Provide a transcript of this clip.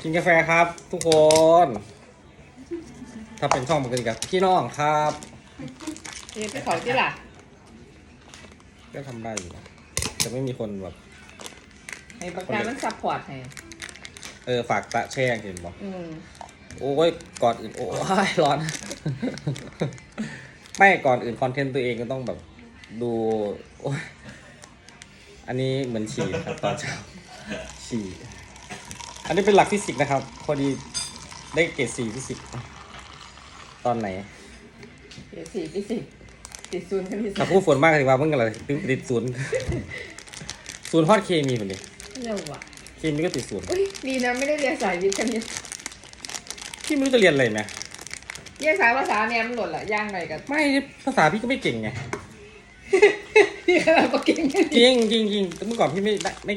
กินกาแฟครับ ทุกคน ถ้าเป็นช่องปกติกับพี่น้องครับนี่ไปขอที่ล่ะก็ทำได้อยู่นะจะไม่มีคนแบบให้ประกันมันซัพพอร์ตให้เออฝากตะแช่งเห็นบอกอืมโอ้ยก่อนอื่นโอ้ยร้อน ไม่ก่อนอื่นคอนเทนต์ตัวเองก็ต้องแบบดู โอ้ยอันนี้เหมือนฉี่ครับตอนเช้า ฉี่อันนี้เป็นหลักฟิสิกส์นะครับ พอดีได้เกรดสี่ฟิสิกส์ตอนไหนเดี๋ยวสี่พี่สิติดศูนย์กันที่ถ้าสุดผู้ฝนมากถึงว่าเมื่อไหร่ติดศูนย์ ศูนย์ฮอดเคมีเหมือนดิเร็วว่ะเคมีก็ติดศูนย์อุ้ยดีนะไม่ได้เรียนสายวิทย์คณิตพี่ไม่รู้จะเรียนอะไรไหมเรียนสายภาษาเนี่ยมันหล่นละย่างหน่อยกัน ไม่ภาษาพี่ก็ไม่เก่งไงนี่ขนาดก็เก่งแค่จนี้ริงจริงจริงเมื่อก่อนพี่ไม่ได้ไม่